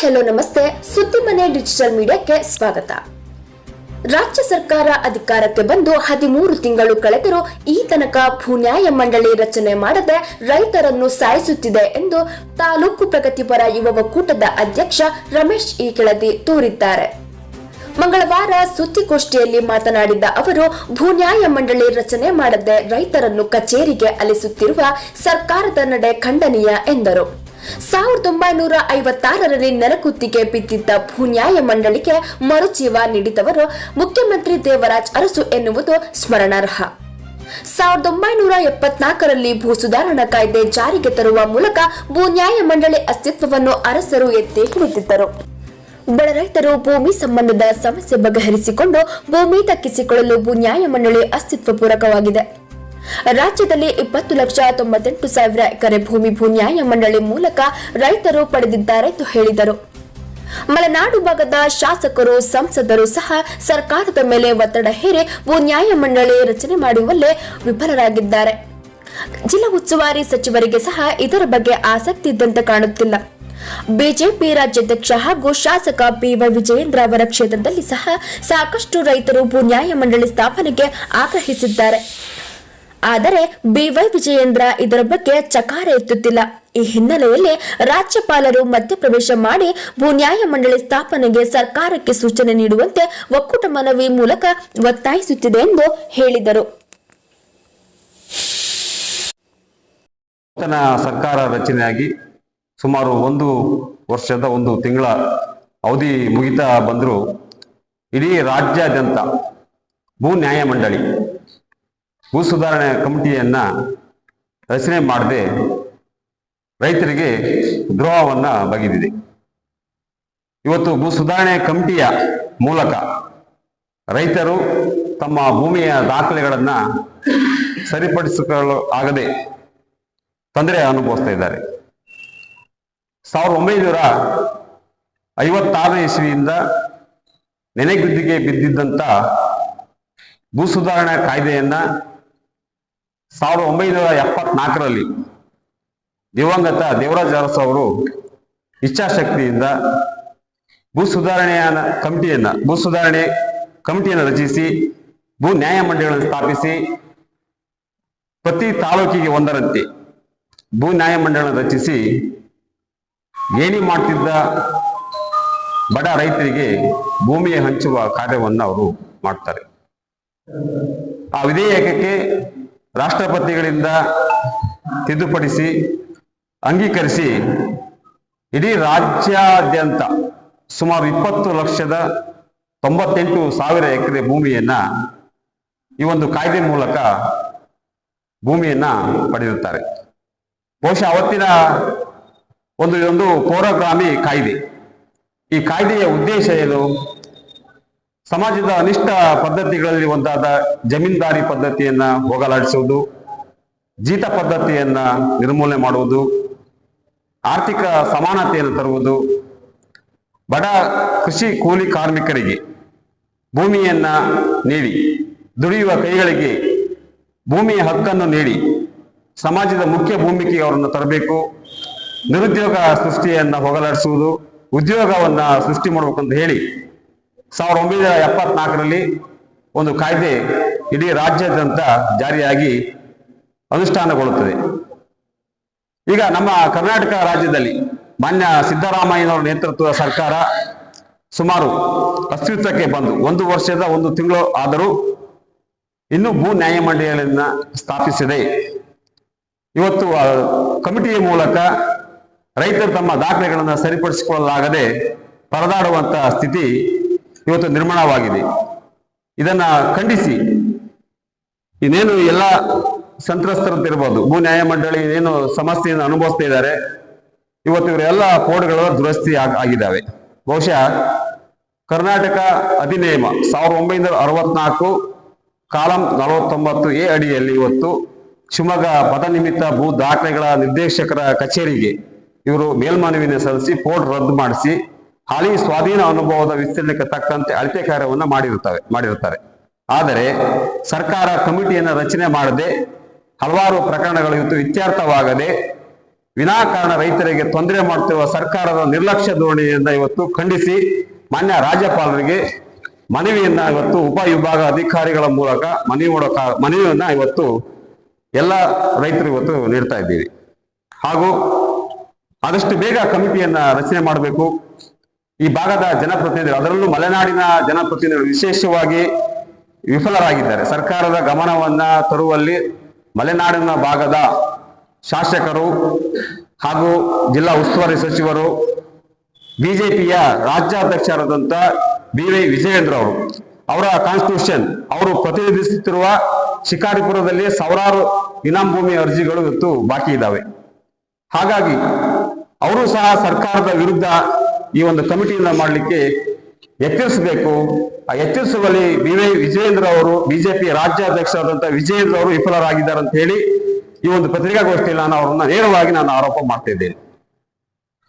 Hello, ನಮಸ್ತೆ. ಸುದ್ದಿ ಮನೆ ಡಿಜಿಟಲ್ ಮೀಡಿಯಾಕ್ಕೆ ಸ್ವಾಗತ. ರಾಜ್ಯ ಸರ್ಕಾರ ಅಧಿಕಾರಕ್ಕೆ ಬಂದು ಹದಿಮೂರು ತಿಂಗಳು ಕಳೆದರೂ ಈ ತನಕ ಭೂನ್ಯಾಯ ಮಂಡಳಿ ರಚನೆ ಮಾಡದೆ ರೈತರನ್ನು ಸಾಯಿಸುತ್ತಿದೆ ಎಂದು ತಾಲೂಕು ಪ್ರಗತಿಪರ ಯುವ ಒಕ್ಕೂಟದ ಅಧ್ಯಕ್ಷ ರಮೇಶ್ ಈ ಕೆಳದಿ ತೂರಿದ್ದಾರೆ. ಮಂಗಳವಾರ ಸುದ್ದಿಗೋಷ್ಠಿಯಲ್ಲಿ ಮಾತನಾಡಿದ ಅವರು, ಭೂನ್ಯಾಯ ಮಂಡಳಿ ರಚನೆ ಮಾಡದೆ ರೈತರನ್ನು ಕಚೇರಿಗೆ ಅಲಿಸುತ್ತಿರುವ ಸರ್ಕಾರದ ನಡೆ ಖಂಡನೀಯ ಎಂದರು. ಸಾವಿರದ ಒಂಬೈನೂರ ಐವತ್ತಾರರಲ್ಲಿ ನರಕುತ್ತಿಗೆ ಬಿದ್ದಿದ್ದ ಭೂನ್ಯಾಯ ಮಂಡಳಿಗೆ ಮರುಜೀವ ನೀಡಿದವರು ಮುಖ್ಯಮಂತ್ರಿ ದೇವರಾಜ್ ಅರಸು ಎನ್ನುವುದು ಸ್ಮರಣಾರ್ಹ. ಸಾವಿರದ ಒಂಬೈನೂರ ಎಪ್ಪತ್ನಾಲ್ಕರಲ್ಲಿ ಭೂ ಸುಧಾರಣಾ ಕಾಯ್ದೆ ಜಾರಿಗೆ ತರುವ ಮೂಲಕ ಭೂ ನ್ಯಾಯ ಮಂಡಳಿ ಅಸ್ತಿತ್ವವನ್ನು ಅರಸರು ಎತ್ತಿ ಹಿಡಿದಿದ್ದರು. ಬಡ ರೈತರು ಭೂಮಿ ಸಂಬಂಧದ ಸಮಸ್ಯೆ ಬಗೆಹರಿಸಿಕೊಂಡು ಭೂಮಿ ತಕ್ಕಿಸಿಕೊಳ್ಳಲು ಭೂ ನ್ಯಾಯ ಮಂಡಳಿ ಅಸ್ತಿತ್ವ ಪೂರಕವಾಗಿದೆ ರಾಜ್ಯದಲ್ಲಿ ಇಪ್ಪತ್ತು ಲಕ್ಷ ತೊಂಬತ್ತೆಂಟು ಸಾವಿರ ಎಕರೆ ಭೂಮಿ ಭೂ ನ್ಯಾಯ ಮಂಡಳಿ ಮೂಲಕ ರೈತರು ಪಡೆದಿದ್ದಾರೆ ಎಂದು ಹೇಳಿದರು. ಮಲೆನಾಡು ಭಾಗದ ಶಾಸಕರು, ಸಂಸದರು ಸಹ ಸರ್ಕಾರದ ಮೇಲೆ ಒತ್ತಡ ಹೇರಿ ಭೂ ನ್ಯಾಯ ಮಂಡಳಿ ರಚನೆ ಮಾಡುವಲ್ಲೇ ವಿಫಲರಾಗಿದ್ದಾರೆ. ಜಿಲ್ಲಾ ಉಸ್ತುವಾರಿ ಸಚಿವರಿಗೆ ಸಹ ಇದರ ಬಗ್ಗೆ ಆಸಕ್ತಿ ಇದ್ದಂತೆ ಕಾಣುತ್ತಿಲ್ಲ. ಬಿಜೆಪಿ ರಾಜ್ಯಾಧ್ಯಕ್ಷ ಹಾಗೂ ಶಾಸಕ ಬಿವೈ ವಿಜಯೇಂದ್ರ ಅವರ ಕ್ಷೇತ್ರದಲ್ಲಿ ಸಹ ಸಾಕಷ್ಟು ರೈತರು ಭೂ ನ್ಯಾಯ ಮಂಡಳಿ ಸ್ಥಾಪನೆಗೆ ಆಗ್ರಹಿಸಿದ್ದಾರೆ. ಆದರೆ ಬಿವೈ ವಿಜಯೇಂದ್ರ ಇದರ ಬಗ್ಗೆ ಚಕಾರ ಎತ್ತುತ್ತಿಲ್ಲ. ಈ ಹಿನ್ನೆಲೆಯಲ್ಲಿ ರಾಜ್ಯಪಾಲರು ಮಧ್ಯಪ್ರವೇಶ ಮಾಡಿ ಭೂ ನ್ಯಾಯ ಮಂಡಳಿ ಸ್ಥಾಪನೆಗೆ ಸರ್ಕಾರಕ್ಕೆ ಸೂಚನೆ ನೀಡುವಂತೆ ಒಕ್ಕೂಟ ಮನವಿ ಮೂಲಕ ಒತ್ತಾಯಿಸುತ್ತಿದೆ ಎಂದು ಹೇಳಿದರು. ನೂತನ ಸರ್ಕಾರ ರಚನೆಯಾಗಿ ಸುಮಾರು ಒಂದು ವರ್ಷದ ಒಂದು ತಿಂಗಳ ಅವಧಿ ಮುಗಿತಾ ಬಂದರೂ ಇಡೀ ರಾಜ್ಯಾದ್ಯಂತ ಭೂ ನ್ಯಾಯ ಮಂಡಳಿ ಭೂ ಸುಧಾರಣೆ ಕಮಿಟಿಯನ್ನ ರಚನೆ ಮಾಡದೆ ರೈತರಿಗೆ ದ್ರೋಹವನ್ನ ಬಗೆದಿದೆ. ಇವತ್ತು ಭೂ ಸುಧಾರಣೆ ಕಮಿಟಿಯ ಮೂಲಕ ರೈತರು ತಮ್ಮ ಭೂಮಿಯ ದಾಖಲೆಗಳನ್ನ ಸರಿಪಡಿಸಿಕೊಳ್ಳಲು ಆಗದೆ ತೊಂದರೆ ಅನುಭವಿಸ್ತಾ ಇದ್ದಾರೆ. ಸಾವಿರದ ಒಂಬೈನೂರ ಐವತ್ತಾರನೇ ಇಸ್ವಿಯಿಂದ ನೆನೆಗುದ್ದಿಗೆ ಬಿದ್ದಿದ್ದಂಥ ಭೂ ಸುಧಾರಣಾ ಕಾಯ್ದೆಯನ್ನ ಸಾವಿರದ ಒಂಬೈನೂರ ಎಪ್ಪತ್ನಾಲ್ಕರಲ್ಲಿ ದಿವಂಗತ ದೇವರಾಜ ಅರಸು ಅವರು ಇಚ್ಛಾಶಕ್ತಿಯಿಂದ ಭೂ ಸುಧಾರಣೆಯ ಕಮಿಟಿಯನ್ನ, ಭೂ ಸುಧಾರಣೆ ಕಮಿಟಿಯನ್ನು ರಚಿಸಿ, ಭೂ ನ್ಯಾಯ ಮಂಡಳಿಗಳನ್ನು ಸ್ಥಾಪಿಸಿ, ಪ್ರತಿ ತಾಲೂಕಿಗೆ ಒಂದರಂತೆ ಭೂ ನ್ಯಾಯ ಮಂಡಳ ರಚಿಸಿ ಗೇಣಿ ಮಾಡ್ತಿದ್ದ ಬಡ ರೈತರಿಗೆ ಭೂಮಿಯ ಹಂಚುವ ಕಾರ್ಯವನ್ನು ಅವರು ಮಾಡ್ತಾರೆ. ಆ ವಿಧೇಯಕಕ್ಕೆ ರಾಷ್ಟ್ರಪತಿಗಳಿಂದ ತಿದ್ದುಪಡಿಸಿ, ಅಂಗೀಕರಿಸಿ ಇಡೀ ರಾಜ್ಯಾದ್ಯಂತ ಸುಮಾರು ಇಪ್ಪತ್ತು ಲಕ್ಷದ ತೊಂಬತ್ತೆಂಟು ಸಾವಿರ ಎಕರೆ ಭೂಮಿಯನ್ನ ಈ ಒಂದು ಕಾಯ್ದೆ ಮೂಲಕ ಭೂಮಿಯನ್ನ ಪಡೆಯುತ್ತಾರೆ. ಬಹುಶಃ ಅವತ್ತಿನ ಒಂದು ಇದೊಂದು ಪೌರಗ್ರಾಮಿ ಕಾಯ್ದೆ. ಈ ಕಾಯ್ದೆಯ ಉದ್ದೇಶ ಏನು? ಸಮಾಜದ ಅನಿಷ್ಟ ಪದ್ಧತಿಗಳಲ್ಲಿ ಒಂದಾದ ಜಮೀನ್ದಾರಿ ಪದ್ಧತಿಯನ್ನ ಹೋಗಲಾಡಿಸುವುದು, ಜೀತ ಪದ್ಧತಿಯನ್ನ ನಿರ್ಮೂಲನೆ ಮಾಡುವುದು, ಆರ್ಥಿಕ ಸಮಾನತೆಯನ್ನು ತರುವುದು, ಬಡ ಕೃಷಿ ಕೂಲಿ ಕಾರ್ಮಿಕರಿಗೆ ಭೂಮಿಯನ್ನ ನೀಡಿ, ದುಡಿಯುವ ಕೈಗಳಿಗೆ ಭೂಮಿಯ ಹಕ್ಕನ್ನು ನೀಡಿ, ಸಮಾಜದ ಮುಖ್ಯ ಭೂಮಿಕೆ ಅವರನ್ನು ತರಬೇಕು, ನಿರುದ್ಯೋಗ ಸೃಷ್ಟಿಯನ್ನ ಹೋಗಲಾಡಿಸುವುದು, ಉದ್ಯೋಗವನ್ನ ಸೃಷ್ಟಿ ಮಾಡಬೇಕು ಅಂತ ಹೇಳಿ ಸಾವಿರದ ಒಂಬೈನೂರ ಎಪ್ಪತ್ನಾಲ್ಕರಲ್ಲಿ ಒಂದು ಕಾಯ್ದೆ ಇಡೀ ರಾಜ್ಯಾದ್ಯಂತ ಜಾರಿಯಾಗಿ ಅನುಷ್ಠಾನಗೊಳ್ಳುತ್ತದೆ. ಈಗ ನಮ್ಮ ಕರ್ನಾಟಕ ರಾಜ್ಯದಲ್ಲಿ ಮಾನ್ಯ ಸಿದ್ದರಾಮಯ್ಯನವರ ನೇತೃತ್ವದ ಸರ್ಕಾರ ಸುಮಾರು ಅಸ್ತಿತ್ವಕ್ಕೆ ಬಂದು ಒಂದು ವರ್ಷದ ಒಂದು ತಿಂಗಳು ಆದರೂ ಇನ್ನೂ ಭೂ ನ್ಯಾಯಮಂಡಳಿಯನ್ನು ಸ್ಥಾಪಿಸಿದೆ. ಇವತ್ತು ಕಮಿಟಿಯ ಮೂಲಕ ರೈತರು ತಮ್ಮ ದಾಖಲೆಗಳನ್ನು ಸರಿಪಡಿಸಿಕೊಳ್ಳಲಾಗದೆ ಪರದಾಡುವಂತಹ ಸ್ಥಿತಿ ಇವತ್ತು ನಿರ್ಮಾಣವಾಗಿದೆ. ಇದನ್ನ ಖಂಡಿಸಿ. ಇನ್ನೇನು ಎಲ್ಲ ಸಂತ್ರಸ್ತರಂತಿರ್ಬೋದು, ಭೂ ನ್ಯಾಯ ಮಂಡಳಿ ಏನು ಸಮಸ್ಯೆಯನ್ನು ಅನುಭವಿಸ್ತಾ ಇದ್ದಾರೆ, ಇವತ್ತು ಇವರೆಲ್ಲ ಕೋಡ್ಗಳು ದುರಸ್ತಿ ಆಗ್- ಆಗಿದ್ದಾವೆ. ಬಹುಶಃ ಕರ್ನಾಟಕ ಅಧಿನಿಯಮ ಸಾವಿರದ ಒಂಬೈನೂರ ಅರವತ್ನಾಲ್ಕು, ಕಾಲಂ ನಲವತ್ತೊಂಬತ್ತು ಎ ಅಡಿಯಲ್ಲಿ ಇವತ್ತು ಶಿವಮೊಗ್ಗ ಪದನಿಮಿತ್ತ ಭೂ ದಾಖಲೆಗಳ ನಿರ್ದೇಶಕರ ಕಚೇರಿಗೆ ಇವರು ಮೇಲ್ಮನವಿಯನ್ನು ಸಲ್ಲಿಸಿ ಕೋರ್ಟ್ ರದ್ದು ಮಾಡಿಸಿ ಹಾಲಿ ಸ್ವಾಧೀನ ಅನುಭವದ ವಿಸ್ತೀರ್ಣಕ್ಕೆ ತಕ್ಕಂತೆ ಅಳತೆ ಕಾರ್ಯವನ್ನು ಮಾಡಿರುತ್ತವೆ, ಮಾಡಿರುತ್ತಾರೆ. ಆದರೆ ಸರ್ಕಾರ ಕಮಿಟಿಯನ್ನು ರಚನೆ ಮಾಡದೆ ಹಲವಾರು ಪ್ರಕರಣಗಳು ಇವತ್ತು ಇತ್ಯರ್ಥವಾಗದೆ ವಿನಾಕಾರಣ ರೈತರಿಗೆ ತೊಂದರೆ ಮಾಡುತ್ತಿರುವ ಸರ್ಕಾರದ ನಿರ್ಲಕ್ಷ್ಯ ಧೋರಣೆಯಿಂದ ಇವತ್ತು ಖಂಡಿಸಿ ಮಾನ್ಯ ರಾಜ್ಯಪಾಲರಿಗೆ ಮನವಿಯನ್ನ ಇವತ್ತು ಉಪವಿಭಾಗ ಅಧಿಕಾರಿಗಳ ಮೂಲಕ ಮನವಿ ಮಾಡೋ ಮನವಿಯನ್ನ ಇವತ್ತು ಎಲ್ಲ ರೈತರು ಇವತ್ತು ನೀಡ್ತಾ ಇದ್ದೀವಿ. ಹಾಗೂ ಆದಷ್ಟು ಬೇಗ ಕಮಿಟಿಯನ್ನ ರಚನೆ ಮಾಡಬೇಕು. ಈ ಭಾಗದ ಜನಪ್ರತಿನಿಧಿಗಳು, ಅದರಲ್ಲೂ ಮಲೆನಾಡಿನ ಜನಪ್ರತಿನಿಧಿಗಳು ವಿಶೇಷವಾಗಿ ವಿಫಲರಾಗಿದ್ದಾರೆ. ಸರ್ಕಾರದ ಗಮನವನ್ನ ತರುವಲ್ಲಿ ಮಲೆನಾಡಿನ ಭಾಗದ ಶಾಸಕರು ಹಾಗೂ ಜಿಲ್ಲಾ ಉಸ್ತುವಾರಿ ಸಚಿವರು, ಬಿಜೆಪಿಯ ರಾಜ್ಯಾಧ್ಯಕ್ಷರಾದಂತ ಬಿ ವೈ ವಿಜಯೇಂದ್ರ ಅವರು, ಅವರ ಕಾನ್ಸ್ಟಿಟ್ಯೂಷನ್ ಅವರು ಪ್ರತಿನಿಧಿಸುತ್ತಿರುವ ಶಿಕಾರಿಪುರದಲ್ಲಿ ಸಾವಿರಾರು ಇನಾಮ್ ಭೂಮಿ ಅರ್ಜಿಗಳು ಇವತ್ತು ಬಾಕಿ ಇದ್ದಾವೆ. ಹಾಗಾಗಿ, ಅವರು ಸಹ ಸರ್ಕಾರದ ವಿರುದ್ಧ ಈ ಒಂದು ಕಮಿಟಿಯನ್ನ ಮಾಡಲಿಕ್ಕೆ ಎಚ್ಚರಿಸಬೇಕು ಆ ಎಚ್ಚರಿಸುವಲ್ಲಿ ಬಿ ವೈ ವಿಜಯೇಂದ್ರ ಅವರು, ಬಿಜೆಪಿ ರಾಜ್ಯಾಧ್ಯಕ್ಷರಾದಂತಹ ವಿಜಯೇಂದ್ರ ಅವರು ವಿಫಲರಾಗಿದ್ದಾರೆ ಅಂತ ಹೇಳಿ ಈ ಒಂದು ಪತ್ರಿಕಾಗೋಷ್ಠಿಯಲ್ಲಿ ನಾನು ಅವರನ್ನ ನೇರವಾಗಿ ನಾನು ಆರೋಪ ಮಾಡ್ತಾ ಇದ್ದೇನೆ.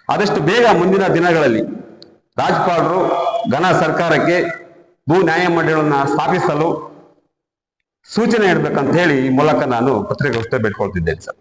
ಆದಷ್ಟು ಬೇಗ ಮುಂದಿನ ದಿನಗಳಲ್ಲಿ ರಾಜ್ಯಪಾಲರು ಘನ ಸರ್ಕಾರಕ್ಕೆ ಭೂ ನ್ಯಾಯಮಂಡಳಿಗಳನ್ನ ಸ್ಥಾಪಿಸಲು ಸೂಚನೆ ಇಡಬೇಕಂತ ಹೇಳಿ ಈ ಮೂಲಕ ನಾನು ಪತ್ರಿಕಾಗೋಷ್ಠಿ ಬೇಡ್ಕೊಳ್ತಿದ್ದೇನೆ ಸರ್.